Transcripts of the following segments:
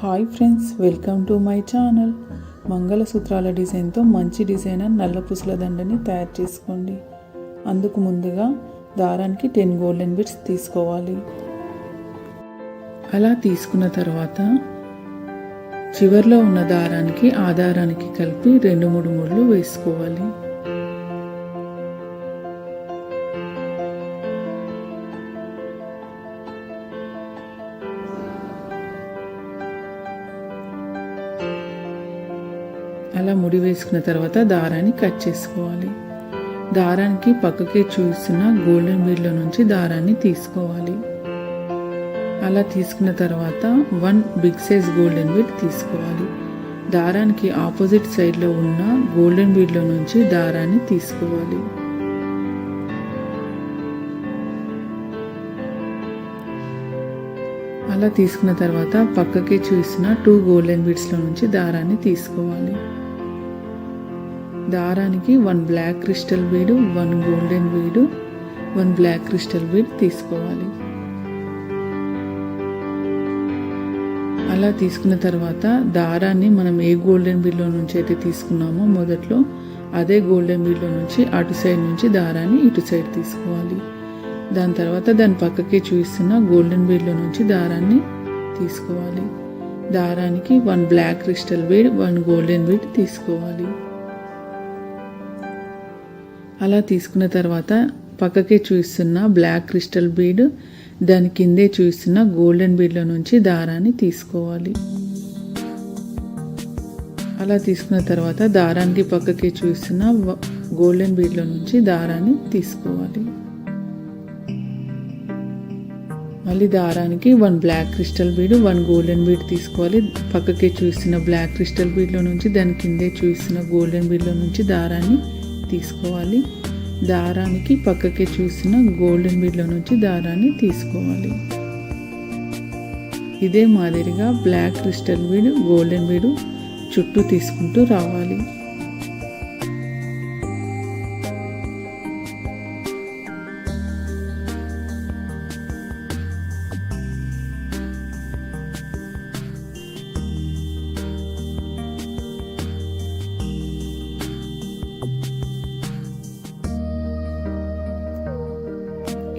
Hi friends welcome to my channel మంగళసూత్రాల డిజైన్తో మంచి designer నల్ల పుసల దండని తయారు చేసుకోండి. అందుకు ముందుగా దారానికి టెన్ గోల్డెన్ బిట్స్ తీసుకోవాలి. అలా తీసుకున్న తర్వాత చివర్లో ఉన్న దారానికి ఆధారానికి కలిపి రెండు మూడు ముళ్ళు వేసుకోవాలి. ముడి వేసుకున్న తర్వాత దారాన్ని కట్ చేసుకోవాలి. దారానికి పక్కకే చూసిన గోల్డెన్ బీడ్లో నుంచి దారాన్ని తీసుకోవాలి. అలా తీసుకున్న తర్వాత one big size golden bead తీసుకోవాలి. దారానికి ఆపోజిట్ సైడ్లో ఉన్న గోల్డెన్ బీడ్లో నుంచి దారాన్ని తీసుకోవాలి. అలా తీసుకున్న తర్వాత పక్కకి చూసిన టూ గోల్డెన్ బీడ్స్లో నుంచి దారాన్ని తీసుకోవాలి. దారానికి one black crystal bead one golden bead one black crystal bead తీసుకోవాలి. అలా తీసుకున్న తర్వాత దారాన్ని మనం ఏ గోల్డెన్ బీడ్లో నుంచి అయితే తీసుకున్నామో మొదట్లో అదే గోల్డెన్ బీడ్లో నుంచి అటు సైడ్ నుంచి దారాన్ని ఇటు సైడ్ తీసుకోవాలి. దాని తర్వాత దాని పక్కకి చూస్తున్న గోల్డెన్ బీడ్లో నుంచి దారాన్ని తీసుకోవాలి. దారానికి one black crystal bead one golden bead తీసుకోవాలి. అలా తీసుకున్న తర్వాత పక్కకే చూస్తున్న బ్లాక్ క్రిస్టల్ బీడ్ దాని కిందే చూస్తున్న గోల్డెన్ బీడ్లో నుంచి దారాన్ని తీసుకోవాలి. అలా తీసుకున్న తర్వాత దారానికి పక్కకి చూస్తున్న గోల్డెన్ బీడ్లో నుంచి దారాన్ని తీసుకోవాలి. మళ్ళీ దారానికి one black crystal bead one golden bead తీసుకోవాలి. పక్కకే చూస్తున్న బ్లాక్ క్రిస్టల్ బీడ్లో నుంచి దాని కిందే చూస్తున్న గోల్డెన్ బీడ్లో నుంచి దారాన్ని తీసుకోవాలి. దారానికి పక్కకి చూసిన గోల్డెన్ బీడ్లో నుంచి దారాన్ని తీసుకోవాలి. ఇదే మాదిరిగా బ్లాక్ క్రిస్టల్ బీడ్ గోల్డెన్ బీడు చుట్టూ తీసుకుంటూ రావాలి.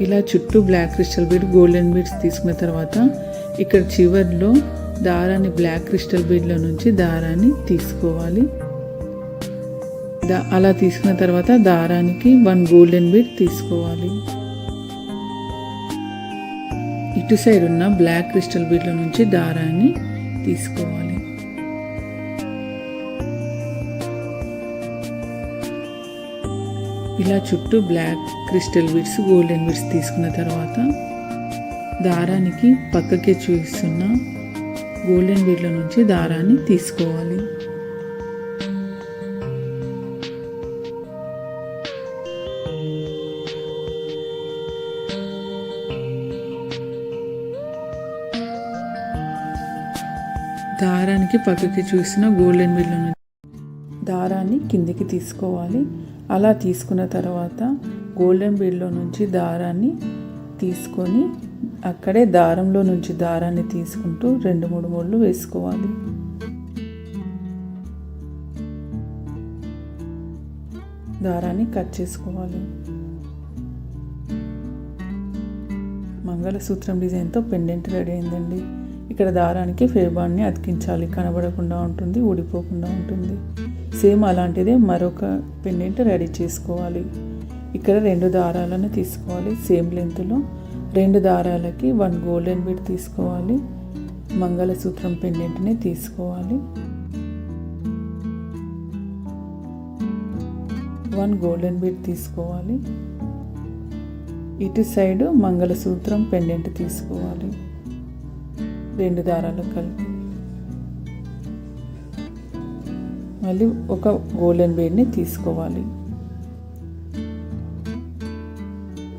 ఇలా చుట్టూ black crystal bead golden beads తీసుకున్న తర్వాత ఇక్కడ చివర్లో దారాన్ని బ్లాక్ క్రిస్టల్ బీడ్లో నుంచి దారాన్ని తీసుకోవాలి. దా అలా తీసుకున్న తర్వాత దారానికి వన్ గోల్డెన్ బీడ్ తీసుకోవాలి. ఇటు సైడ్ ఉన్న బ్లాక్ క్రిస్టల్ బీడ్లో నుంచి దారాన్ని తీసుకోవాలి. ఇలా చుట్టూ black crystal beads golden beads తీసుకున్న తర్వాత దారానికి పక్కకే చూస్తున్న గోల్డెన్ బీడ్ల నుంచి దారాన్ని తీసుకోవాలి. దారానికి పక్కకి చూసిన గోల్డెన్ బిల్లు దారాన్ని కిందికి తీసుకోవాలి. అలా తీసుకున్న తర్వాత గోల్డెన్ బీడ్లో నుంచి దారాన్ని తీసుకొని అక్కడే దారంలో నుంచి దారాన్ని తీసుకుంటూ రెండు మూడు ముళ్ళు వేసుకోవాలి. దారాన్ని కట్ చేసుకోవాలి. మంగళసూత్రం డిజైన్తో పెండెంట్ రెడీ అయిందండి. ఇక్కడ దారానికి ఫేబాన్ని అతికించాలి. కనబడకుండా ఉంటుంది ఊడిపోకుండా ఉంటుంది. సేమ్ అలాంటిదే మరొక పెండెంట్ రెడీ చేసుకోవాలి. ఇక్కడ రెండు దారాలను తీసుకోవాలి సేమ్ లెంత్లో. రెండు దారాలకి వన్ గోల్డెన్ బీడ్ తీసుకోవాలి. మంగళసూత్రం పెండెంట్ని తీసుకోవాలి. వన్ గోల్డెన్ బీడ్ తీసుకోవాలి. ఇటు సైడ్ మంగళసూత్రం పెండెంట్ తీసుకోవాలి. రెండు దారాలు కలిపి. మళ్ళీ ఒక గోల్డెన్ బీడ్ని తీసుకోవాలి.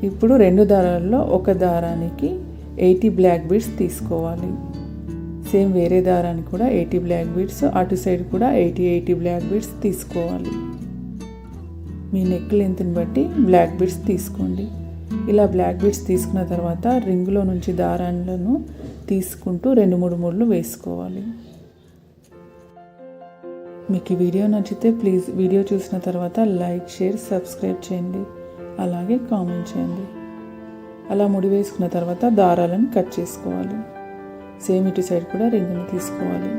ఇప్పుడు రెండు దారాల్లో ఒక దారానికి ఎయిటీ బ్లాక్ బీడ్స్ తీసుకోవాలి. సేమ్ వేరే దారానికి కూడా ఎయిటీ బ్లాక్ బీడ్స్ అటు సైడ్ కూడా ఎయిటీ ఎయిటీ బ్లాక్ బీడ్స్ తీసుకోవాలి. మీ నెక్ లెంత్ని బట్టి బ్లాక్ బీడ్స్ తీసుకోండి. ఇలా బ్లాక్ బీడ్స్ తీసుకున్న తర్వాత రింగ్లో నుంచి దారాలను తీసుకుంటూ రెండు మూడు మూడులు వేసుకోవాలి. మీకు ఈ వీడియో నచ్చితే ప్లీజ్ వీడియో చూసిన తర్వాత లైక్ షేర్ సబ్స్క్రైబ్ చేయండి. అలాగే కామెంట్ చేయండి. అలా ముడి వేసుకున్న తర్వాత దారాలను కట్ చేసుకోవాలి. సేమ్ ఇటు సైడ్ కూడా రింగుని తీసుకోవాలి.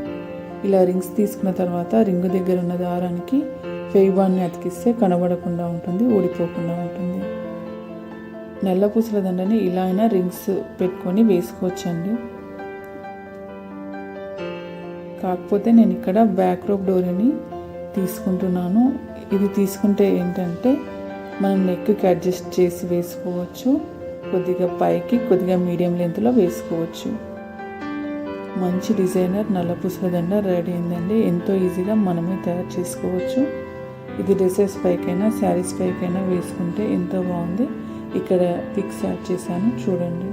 ఇలా రింగ్స్ తీసుకున్న తర్వాత రింగు దగ్గర ఉన్న దారానికి ఫెయిబాన్ని అతికిస్తే కనబడకుండా ఉంటుంది ఊడిపోకుండా ఉంటుంది. నల్ల పూసల దండని ఇలా అయినా రింగ్స్ పెట్టుకొని వేసుకోవచ్చండి. కాకపోతే నేను ఇక్కడ బ్యాక్ రోప్ డోరీని తీసుకుంటున్నాను. ఇది తీసుకుంటే ఏంటంటే మనం నెక్కి అడ్జస్ట్ చేసి వేసుకోవచ్చు. కొద్దిగా పైకి కొద్దిగా మీడియం లెంత్లో వేసుకోవచ్చు. మంచి డిజైనర్ నల్ల పూసల దండ రెడీ అయిందండి. ఎంతో ఈజీగా మనమే తయారు చేసుకోవచ్చు. ఇది డ్రెస్సెస్ పైకైనా శారీస్ పైకైనా వేసుకుంటే ఎంతో బాగుంది. ఇక్కడ పిక్స్ యాడ్ చేశాను చూడండి.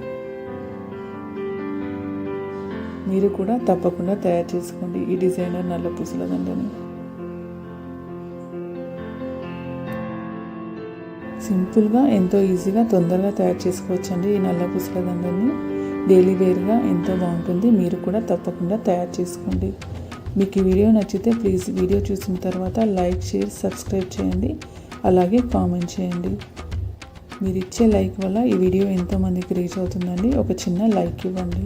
మీరు కూడా తప్పకుండా తయారు చేసుకోండి ఈ డిజైనర్ నల్ల పూసల దండని. సింపుల్గా ఎంతో ఈజీగా తొందరగా తయారు చేసుకోవచ్చండి ఈ నల్ల పూసల దండని. డైలీ వేర్గా ఎంతో బాగుంటుంది. మీరు కూడా తప్పకుండా తయారు చేసుకోండి. మీకు ఈ వీడియో నచ్చితే ప్లీజ్ వీడియో చూసిన తర్వాత లైక్ షేర్ సబ్స్క్రైబ్ చేయండి. అలాగే కామెంట్ చేయండి. మీరు ఇచ్చే లైక్ వల్ల ఈ వీడియో ఎంతోమందికి రీచ్ అవుతుందండి. ఒక చిన్న లైక్ ఇవ్వండి.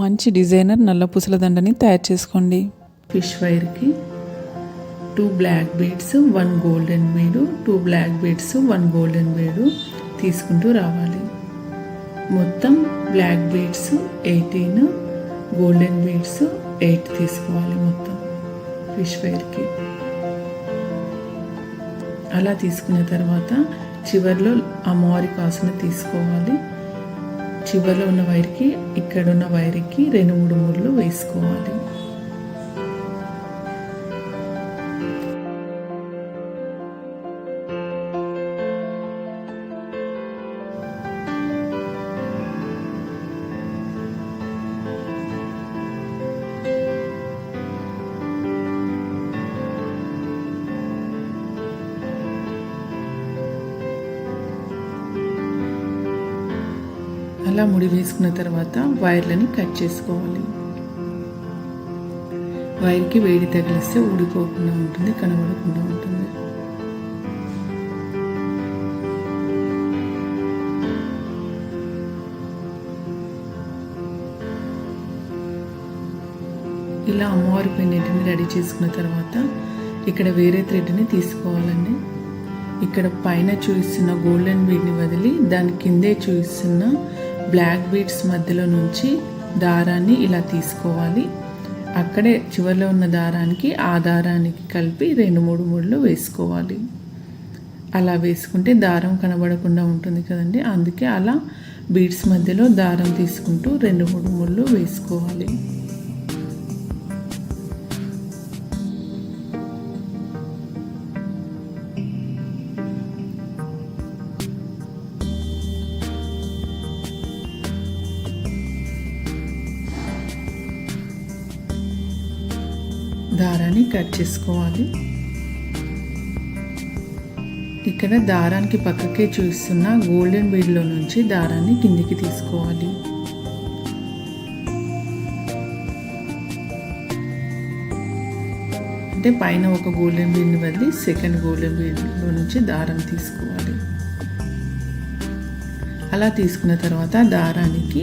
మంచి డిజైనర్ నల్ల పూసల దండని తయారు చేసుకోండి. Fish వైర్కి two black beads one golden bead two black beads one golden bead తీసుకుంటూ రావాలి. మొత్తం black beads eighteen golden beads eight తీసుకోవాలి మొత్తం ఫిష్ వైర్కి. అలా తీసుకున్న తర్వాత చివరిలో ఆ మోరి కాసును తీసుకోవాలి. చివరిలో ఉన్న వైర్కి ఇక్కడ ఉన్న వైర్కి రెండు మూడు మూడులు వేసుకోవాలి. అలా ముడి వేసుకున్న తర్వాత వైర్లని కట్ చేసుకోవాలి. వైర్కి వేడి తగిలిస్తే ఊడిపోకుండా ఉంటుంది కనబడకుండా ఉంటుంది. ఇలా అమ్మవారి పెన్నెంటిని రెడీ చేసుకున్న తర్వాత ఇక్కడ వేరే థ్రెడ్ని తీసుకోవాలండి. ఇక్కడ పైన చూపిస్తున్న గోల్డెన్ బీడ్ని వదిలి దాని కిందే చూపిస్తున్న బ్లాక్ బీడ్స్ మధ్యలో నుంచి దారాన్ని ఇలా తీసుకోవాలి. అక్కడే చివరిలో ఉన్న దారానికి ఆ దారానికి కలిపి రెండు మూడు మూడులో వేసుకోవాలి. అలా వేసుకుంటే దారం కనబడకుండా ఉంటుంది కదండి. అందుకే అలా బీడ్స్ మధ్యలో దారం తీసుకుంటూ రెండు మూడు ముళ్ళు వేసుకోవాలి. కట్ చేసుకోవాలి. ఇక్కడ దారానికి పక్కకే చూస్తున్న గోల్డెన్ బీడ్లో నుంచి దారాన్ని కిందికి తీసుకోవాలి. అంటే పైన ఒక గోల్డెన్ బీడ్ని వదిలి సెకండ్ గోల్డెన్ బీడ్లో నుంచి దారం తీసుకోవాలి. అలా తీసుకున్న తర్వాత దారానికి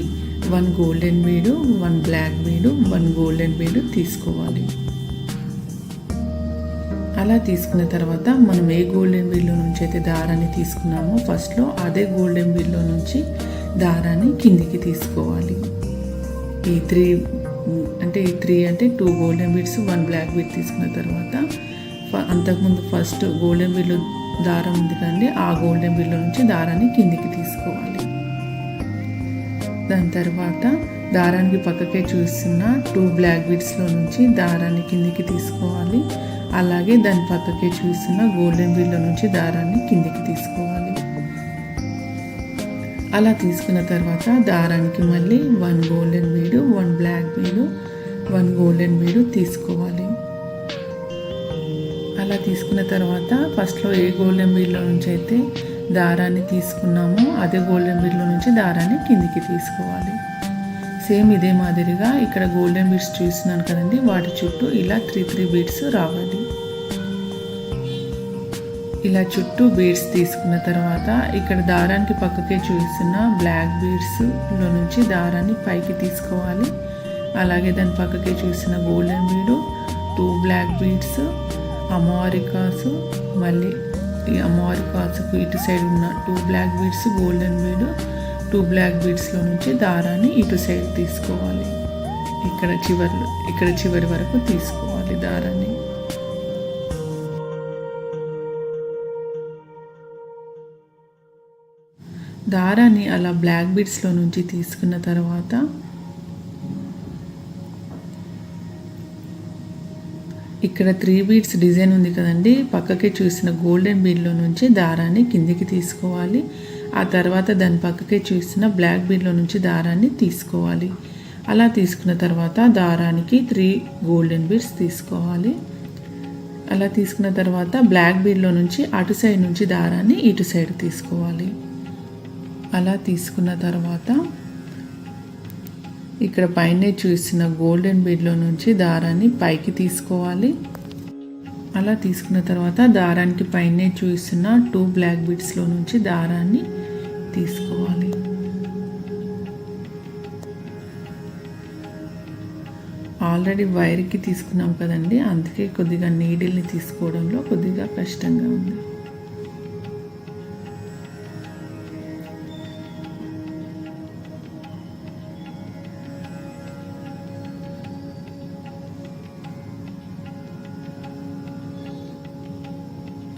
one golden bead one black bead one golden bead తీసుకోవాలి. అలా తీసుకున్న తర్వాత మనం ఏ గోల్డెన్ బిల్లో నుంచి అయితే దారాన్ని తీసుకున్నామో ఫస్ట్లో అదే గోల్డెన్ బిల్లో నుంచి దారాన్ని కిందికి తీసుకోవాలి. ఈ త్రీ అంటే ఈ త్రీ అంటే two golden beads one black bead తీసుకున్న తర్వాత అంతకుముందు ఫస్ట్ గోల్డెన్ బిల్లు దారం ఉంది కండి ఆ గోల్డెన్ బిల్లో నుంచి దారాన్ని కిందికి తీసుకోవాలి. దాని తర్వాత దారానికి పక్కకే చూస్తున్న టూ బ్లాక్ బీడ్స్లో నుంచి దారాన్ని కిందికి తీసుకోవాలి. అలాగే దాని పక్కకే చూస్తున్న గోల్డెన్ బీడ్లో నుంచి దారాన్ని కిందికి తీసుకోవాలి. అలా తీసుకున్న తర్వాత దారానికి మళ్ళీ one golden bead one black bead one golden bead తీసుకోవాలి. అలా తీసుకున్న తర్వాత ఫస్ట్లో ఏ గోల్డెన్ బీడ్లో నుంచి అయితే దారాన్ని తీసుకున్నామో అదే గోల్డెన్ బీడ్లో నుంచి దారాన్ని కిందికి తీసుకోవాలి. సేమ్ ఇదే మాదిరిగా ఇక్కడ గోల్డెన్ బీడ్స్ చూస్తున్నాను కదండి వాటి చుట్టూ ఇలా త్రీ త్రీ బీడ్స్ రావాలి. ఇలా చుట్టూ బీడ్స్ తీసుకున్న తర్వాత ఇక్కడ దారానికి పక్కకే చూస్తున్న బ్లాక్ బీడ్స్లో నుంచి దారాన్ని పైకి తీసుకోవాలి. అలాగే దాని పక్కకే చూసిన golden bead two black beads అమోరికాసు మళ్ళీ ఈ అమారికాస్కు ఇటు సైడ్ ఉన్న two black beads golden bead two black బీడ్స్లో నుంచి దారాన్ని ఇటు సైడ్ తీసుకోవాలి. ఇక్కడ చివరిలో ఇక్కడ చివరి వరకు తీసుకోవాలి దారాన్ని. దారాన్ని అలా బ్లాక్ బీడ్స్లో నుంచి తీసుకున్న తర్వాత ఇక్కడ త్రీ బీడ్స్ డిజైన్ ఉంది కదండి. పక్కకి చూసిన గోల్డెన్ బీడ్లో నుంచి దారాన్ని కిందికి తీసుకోవాలి. ఆ తర్వాత దాని పక్కకే చూసిన బ్లాక్ బీడ్లో నుంచి దారాన్ని తీసుకోవాలి. అలా తీసుకున్న తర్వాత దారానికి త్రీ గోల్డెన్ బీడ్స్ తీసుకోవాలి. అలా తీసుకున్న తర్వాత బ్లాక్ బీడ్లో నుంచి అటు సైడ్ నుంచి దారాన్ని ఇటు సైడ్ తీసుకోవాలి. అలా తీసుకున్న తర్వాత ఇక్కడ పైన చూసిన గోల్డెన్ బీడ్లో నుంచి దారాన్ని పైకి తీసుకోవాలి. అలా తీసుకున్న తర్వాత దారానికి పైనే చూసిన టూ బ్లాక్ బీడ్స్లో నుంచి దారాన్ని తీసుకోవాలి. ఆల్రెడీ వైర్కి తీసుకున్నాం కదండి అందుకే కొద్దిగా నీడిల్ని తీసుకోవడంలో కొద్దిగా కష్టంగా ఉంది.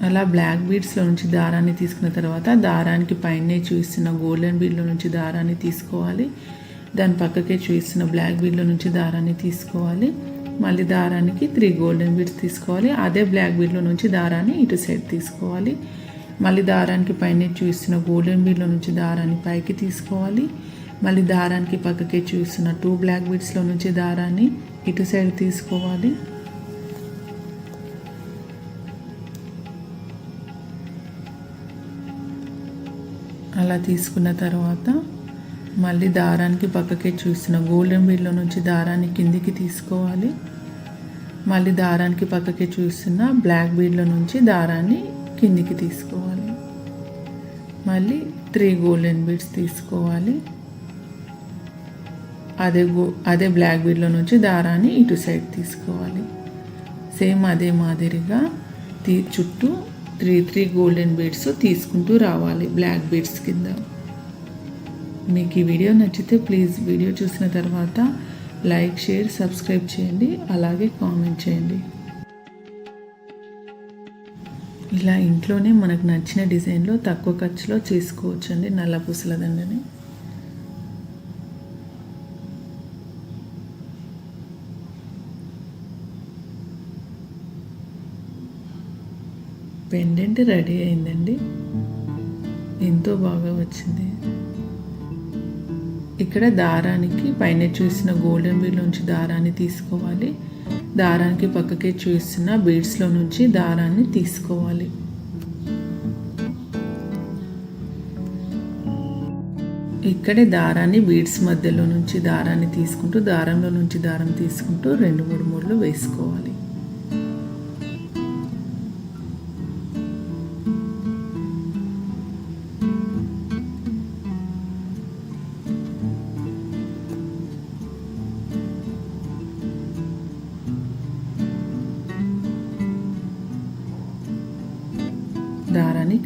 అలా బ్లాక్ బీడ్స్లో నుంచి దారాన్ని తీసుకున్న తర్వాత దారానికి పైనే చూస్తున్న గోల్డెన్ బీడ్లో నుంచి దారాన్ని తీసుకోవాలి. దాని పక్కకే చూస్తున్న బ్లాక్ బీడ్లో నుంచి దారాన్ని తీసుకోవాలి. మళ్ళీ దారానికి త్రీ గోల్డెన్ బీడ్స్ తీసుకోవాలి. అదే బ్లాక్ బీడ్లో నుంచి దారాన్ని ఇటు సైడ్ తీసుకోవాలి. మళ్ళీ దారానికి పైన చూపిస్తున్న గోల్డెన్ బీడ్లో నుంచి దారాన్ని పైకి తీసుకోవాలి. మళ్ళీ దారానికి పక్కకే చూస్తున్న టూ బ్లాక్ బీడ్స్లో నుంచి దారాన్ని ఇటు సైడ్ తీసుకోవాలి. అలా తీసుకున్న తర్వాత మళ్ళీ దారానికి పక్కకే చూసిన గోల్డెన్ బీడ్లో నుంచి దారాన్ని కిందికి తీసుకోవాలి. మళ్ళీ దారానికి పక్కకే చూసిన బ్లాక్ బీడ్లో నుంచి దారాన్ని కిందికి తీసుకోవాలి. మళ్ళీ త్రీ గోల్డెన్ బీడ్స్ తీసుకోవాలి. అదే గో అదే బ్లాక్ బీడ్లో నుంచి దారాన్ని ఇటు సైడ్ తీసుకోవాలి. సేమ్ అదే మాదిరిగా తీ చుట్టూ త్రీ త్రీ గోల్డెన్ బీడ్స్ తీసుకుంటూ రావాలి బ్లాక్ బీడ్స్ కింద. మీకు ఈ వీడియో నచ్చితే ప్లీజ్ వీడియో చూసిన తర్వాత లైక్ షేర్ సబ్స్క్రైబ్ చేయండి. అలాగే కామెంట్ చేయండి. ఇలా ఇంట్లోనే మనకు నచ్చిన డిజైన్లో తక్కువ ఖర్చులో చేసుకోవచ్చండి నల్ల పూసల దండని. పెండెంట్ రెడీ అయిందండి. ఎంతో బాగా వచ్చింది. ఇక్కడ దారానికి పైన చూసిన గోల్డెన్ బీడ్లోంచి నుంచి దారాన్ని తీసుకోవాలి. దారానికి పక్కకే చూసిన బీడ్స్లో నుంచి దారాన్ని తీసుకోవాలి. ఇక్కడే దారాన్ని బీడ్స్ మధ్యలో నుంచి దారాన్ని తీసుకుంటూ దారంలో నుంచి దారం తీసుకుంటూ రెండు మూడు మూడులు వేసుకోవాలి.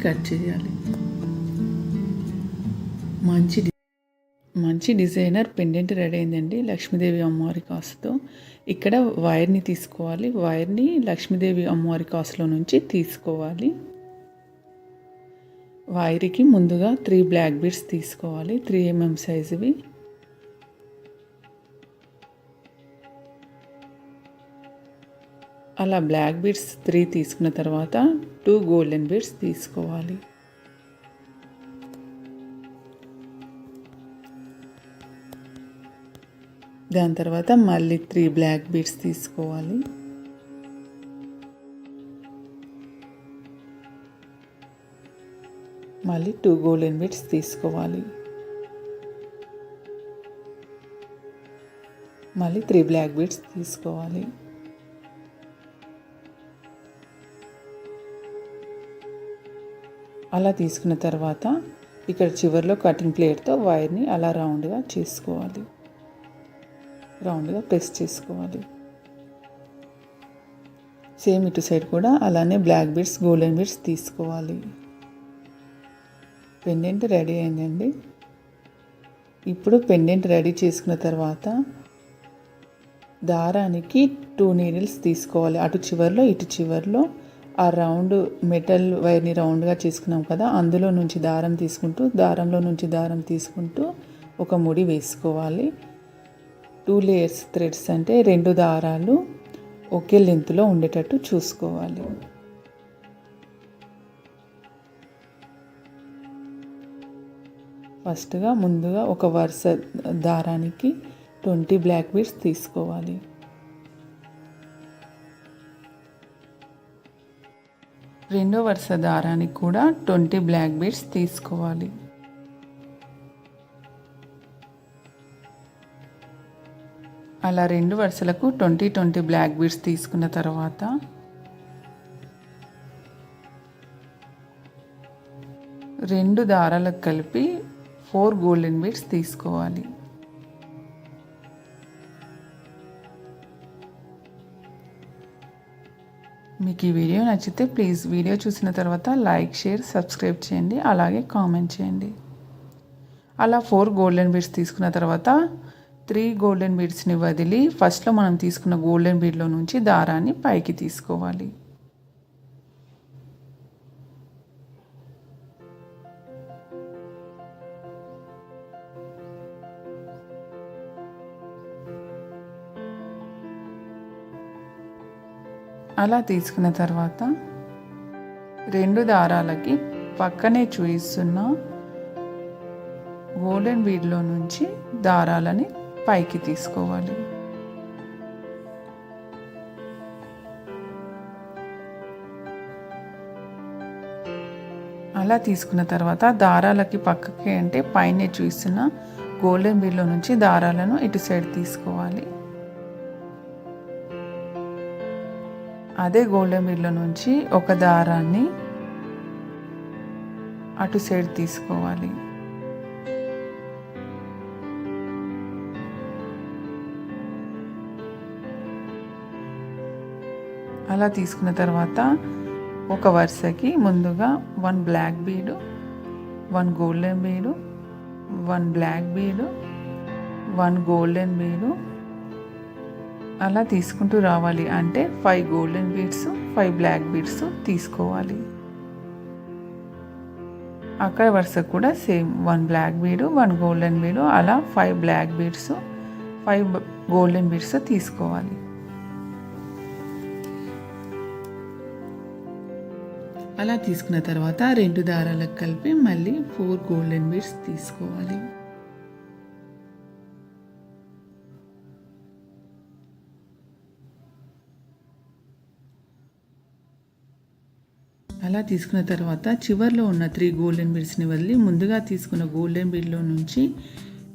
కట్ చేయాలి. మంచి మంచి డిజైనర్ పెండెంట్ రెడీ అయిందండి లక్ష్మీదేవి అమ్మవారి కాసుతో. ఇక్కడ వైర్ని తీసుకోవాలి. వైర్ని లక్ష్మీదేవి అమ్మవారి కాసులో నుంచి తీసుకోవాలి. వైర్కి ముందుగా త్రీ బ్లాక్ బీడ్స్ తీసుకోవాలి. త్రీ ఎంఎం సైజువి అలా బ్లాక్ బీడ్స్ త్రీ తీసుకున్న తర్వాత టూ గోల్డెన్ బీడ్స్ తీసుకోవాలి. దాని తర్వాత మళ్ళీ త్రీ బ్లాక్ బీడ్స్ తీసుకోవాలి. మళ్ళీ టూ గోల్డెన్ బీడ్స్ తీసుకోవాలి. మళ్ళీ త్రీ బ్లాక్ బీడ్స్ తీసుకోవాలి. అలా తీసుకున్న తర్వాత ఇక్కడ చివరిలో కటింగ్ ప్లేట్తో వైర్ని అలా రౌండ్గా చేసుకోవాలి. రౌండ్గా ప్రెస్ చేసుకోవాలి. సేమ్ ఇటు సైడ్ కూడా అలానే బ్లాక్ బీడ్స్ గోల్డెన్ బీడ్స్ తీసుకోవాలి. పెండెంట్ రెడీ అయిందండి. ఇప్పుడు పెండెంట్ రెడీ చేసుకున్న తర్వాత దారానికి టూ నీడిల్స్ తీసుకోవాలి. అటు చివర్లో ఇటు చివర్లో ఆ రౌండ్ మెటల్ వైర్ని రౌండ్గా చేసుకున్నాం కదా అందులో నుంచి దారం తీసుకుంటూ దారంలో నుంచి దారం తీసుకుంటూ ఒక ముడి వేసుకోవాలి. టూ లేయర్స్ థ్రెడ్స్ అంటే రెండు దారాలు ఒకే లెంత్లో ఉండేటట్టు చూసుకోవాలి. ఫస్ట్గా ముందుగా ఒక వరుస దారానికి ట్వంటీ బ్లాక్ బీడ్స్ తీసుకోవాలి. రెండో వరుస దారానికి కూడా ట్వంటీ బ్లాక్ బీడ్స్ తీసుకోవాలి. అలా రెండు వరుసలకు ట్వంటీ ట్వంటీ బ్లాక్ బీడ్స్ తీసుకున్న తర్వాత రెండు దారాలకు కలిపి ఫోర్ గోల్డెన్ బీడ్స్ తీసుకోవాలి. మీకు ఈ వీడియో నచ్చితే ప్లీజ్ వీడియో చూసిన తర్వాత లైక్ షేర్ సబ్స్క్రైబ్ చేయండి. అలాగే కామెంట్ చేయండి. అలా ఫోర్ గోల్డెన్ బీడ్స్ తీసుకున్న తర్వాత త్రీ గోల్డెన్ బీడ్స్ని వదిలి ఫస్ట్లో మనం తీసుకున్న గోల్డెన్ బీడ్లో నుంచి దారాన్ని పైకి తీసుకోవాలి. అలా తీసుకున్న తర్వాత రెండు దారాలకి పక్కనే చూయిస్తున్న గోల్డెన్ బీడ్లో నుంచి దారాలని పైకి తీసుకోవాలి. అలా తీసుకున్న తర్వాత దారాలకి పక్కకి అంటే పైన చూస్తున్న గోల్డెన్ బీడ్లో నుంచి దారాలను ఇటు సైడ్ తీసుకోవాలి. అదే గోల్డెన్ బీడ్లో నుంచి ఒక దారాన్ని అటు సైడ్ తీసుకోవాలి. అలా తీసుకున్న తర్వాత ఒక వరుసకి ముందుగా one black bead one golden bead one black bead one golden bead అలా తీసుకుంటూ రావాలి. అంటే five golden beads five black beads తీసుకోవాలి. అక్కడ వరుస కూడా same one black bead one golden bead అలా five black beads five golden beads తీసుకోవాలి. అలా తీసుకున్న తర్వాత రెండు దారాలకు కలిపి మళ్ళీ ఫోర్ గోల్డెన్ బీడ్స్ తీసుకోవాలి. అలా తీసుకున్న తర్వాత చివర్లో ఉన్న త్రీ గోల్డెన్ బీడ్స్ని వదిలి ముందుగా తీసుకున్న గోల్డెన్ బీడ్లో నుంచి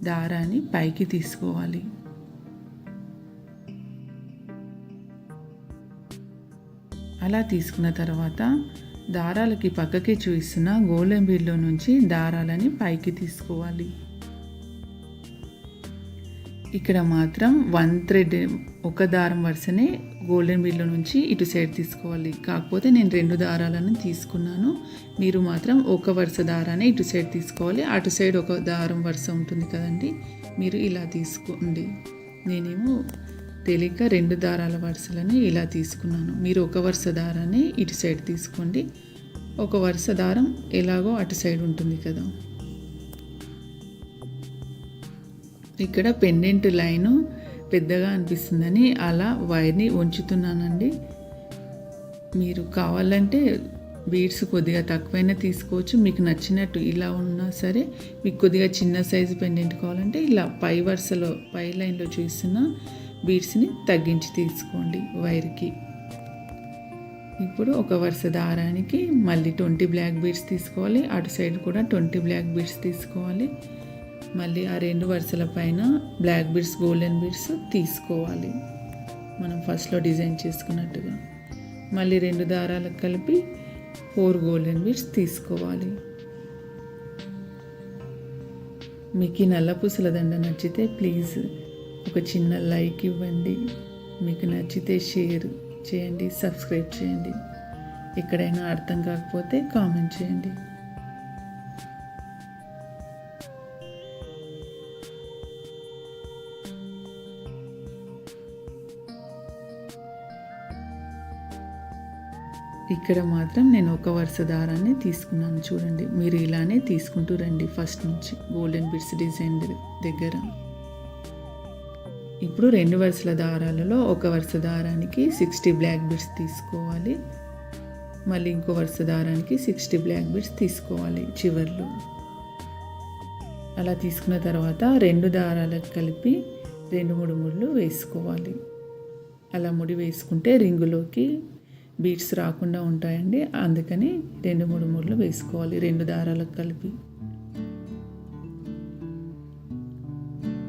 దారాన్ని పైకి తీసుకోవాలి. అలా తీసుకున్న తర్వాత దారాలకి పక్కకి చూపిస్తున్న గోల్డెన్ బీడ్లో నుంచి దారాలని పైకి తీసుకోవాలి. ఇక్కడ మాత్రం వన్ థ్రెడ్ ఒక దారం వరుసనే గోల్డెన్ బీడ్లో నుంచి ఇటు సైడ్ తీసుకోవాలి. కాకపోతే నేను రెండు దారాలను తీసుకున్నాను. మీరు మాత్రం ఒక వరుస దారాన్ని ఇటు సైడ్ తీసుకోవాలి. అటు సైడ్ ఒక దారం వరుస ఉంటుంది కదండి మీరు ఇలా తీసుకోండి. నేనేమో తెలియక రెండు దారాల వరుసలని ఇలా తీసుకున్నాను. మీరు ఒక వరుస దారాన్ని ఇటు సైడ్ తీసుకోండి. ఒక వరుస దారం ఎలాగో అటు సైడ్ ఉంటుంది కదా. ఇక్కడ పెండెంట్ లైను పెద్దగా అనిపిస్తుందని అలా వైర్ని ఉంచుతున్నానండి. మీరు కావాలంటే బీడ్స్ కొద్దిగా తక్కువైనా తీసుకోవచ్చు. మీకు నచ్చినట్టు ఇలా ఉన్నా సరే మీకు కొద్దిగా చిన్న సైజు పెండెంట్ కావాలంటే ఇలా పై వరుసలో పై లైన్లో చూస్తున్న బీడ్స్ని తగ్గించి తీసుకోండి వైర్కి. ఇప్పుడు ఒక వరుస దారానికి మళ్ళీ ట్వంటీ బ్లాక్ బీడ్స్ తీసుకోవాలి. అటు సైడ్ కూడా ట్వంటీ బ్లాక్ బీడ్స్ తీసుకోవాలి. మళ్ళీ ఆ రెండు వరుసల పైన బ్లాక్ బీడ్స్ గోల్డెన్ బీడ్స్ తీసుకోవాలి. మనం ఫస్ట్లో డిజైన్ చేసుకున్నట్టుగా. మళ్ళీ రెండు దారాలకు కలిపి ఫోర్ గోల్డెన్ బీడ్స్ తీసుకోవాలి. మీకు ఈ నల్ల పూసల దండ నచ్చితే ప్లీజ్ ఒక చిన్న లైక్ ఇవ్వండి. మీకు నచ్చితే షేర్ చేయండి సబ్స్క్రైబ్ చేయండి. ఎక్కడైనా అర్థం కాకపోతే కామెంట్ చేయండి. ఇక్కడ మాత్రం నేను ఒక వరుస దారాన్ని తీసుకున్నాను చూడండి. మీరు ఇలానే తీసుకుంటూ రండి ఫస్ట్ నుంచి. గోల్డెన్ బిట్స్ డిజైన్ దగ్గర. ఇప్పుడు రెండు వరుసల దారాలలో ఒక వరుస దారానికి సిక్స్టీ బ్లాక్ బిట్స్ తీసుకోవాలి. మళ్ళీ ఇంకో వరుస దారానికి సిక్స్టీ బ్లాక్ బిట్స్ తీసుకోవాలి చివర్లో. అలా తీసుకున్న తర్వాత రెండు దారాలకు కలిపి రెండు మూడు ముళ్ళు వేసుకోవాలి. అలా ముడి వేసుకుంటే రింగులోకి బీట్స్ రాకుండా ఉంటాయండి. అందుకని రెండు మూడు మూడులు వేసుకోవాలి. రెండు దారాలకు కలిపి.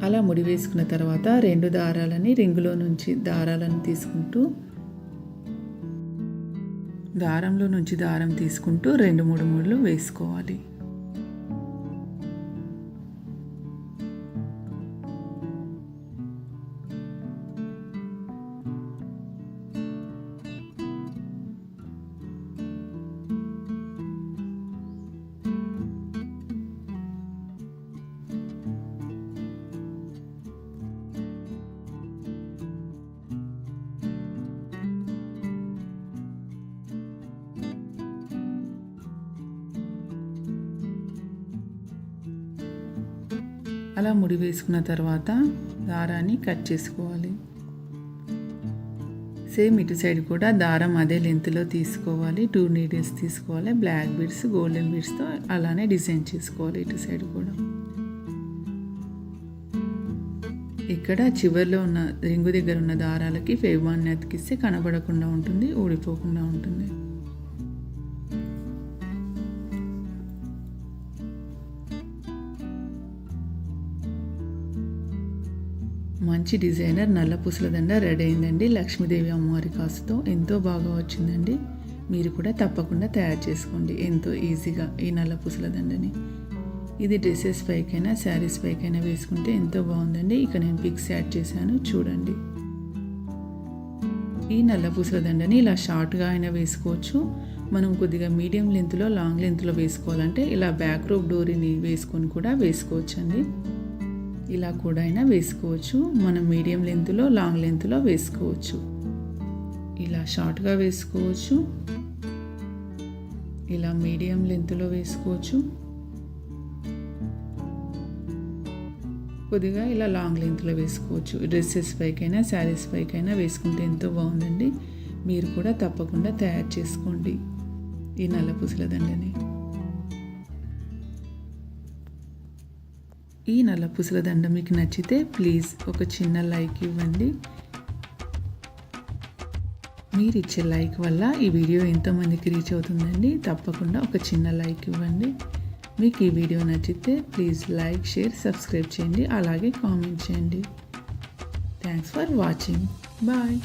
అలా ముడి వేసుకున్న తర్వాత రెండు దారాలని రింగులో నుంచి దారాలను తీసుకుంటూ దారంలో నుంచి దారం తీసుకుంటూ రెండు మూడు మూడులు వేసుకోవాలి. అలా ముడి వేసుకున్న తర్వాత దారాన్ని కట్ చేసుకోవాలి. సేమ్ ఇటు సైడ్ కూడా దారం అదే లెంత్లో తీసుకోవాలి. టూ నీడిల్స్ తీసుకోవాలి. బ్లాక్ బీడ్స్ గోల్డెన్ బీడ్స్తో అలానే డిజైన్ చేసుకోవాలి ఇటు సైడ్ కూడా. ఇక్కడ చివరిలో ఉన్న రింగు దగ్గర ఉన్న దారాలకి ఫేవాన్ని అతికిస్తే కనబడకుండా ఉంటుంది ఊడిపోకుండా ఉంటుంది. మంచి డిజైనర్ నల్ల పూసల దండ రెడీ అయిందండి. లక్ష్మీదేవి అమ్మవారి కాసుతో ఎంతో బాగా వచ్చిందండి. మీరు కూడా తప్పకుండా తయారు చేసుకోండి. ఎంతో ఈజీగా ఈ నల్ల పూసల దండని. ఇది డ్రెస్సెస్ పైకైనా శారీస్ పైకైనా వేసుకుంటే ఎంతో బాగుందండి. ఇక నేను పిక్స్ యాడ్ చేశాను. చూడండి. ఈ నల్ల పూసల దండని ఇలా షార్ట్గా అయినా వేసుకోవచ్చు. మనం కొద్దిగా మీడియం లెంత్లో లాంగ్ లెంత్లో వేసుకోవాలంటే ఇలా బ్యాక్ రోప్ డోరీని వేసుకొని కూడా వేసుకోవచ్చండి. ఇలా కూడా అయినా వేసుకోవచ్చు. మనం మీడియం లెంత్లో లాంగ్ లెంత్లో వేసుకోవచ్చు. ఇలా షార్ట్గా వేసుకోవచ్చు. ఇలా మీడియం లెంత్లో వేసుకోవచ్చు. కొద్దిగా ఇలా లాంగ్ లెంత్లో వేసుకోవచ్చు. డ్రెస్సెస్ పైకైనా శారీస్ పైకైనా వేసుకుంటే ఎంతో బాగుందండి. మీరు కూడా తప్పకుండా తయారు చేసుకోండి. ఈ నల్ల పూసల దండని. ఈ నల్ల పుసల దండ మీకు నచ్చితే ప్లీజ్ ఒక చిన్న లైక్ ఇవ్వండి. మీరు ఇచ్చే లైక్ వల్ల ఈ వీడియో ఎంతోమందికి రీచ్ అవుతుందండి. తప్పకుండా ఒక చిన్న లైక్ ఇవ్వండి. మీకు ఈ వీడియో నచ్చితే ప్లీజ్ లైక్ షేర్ సబ్స్క్రైబ్ చేయండి. అలాగే కామెంట్ చేయండి. Thanks for watching. బాయ్.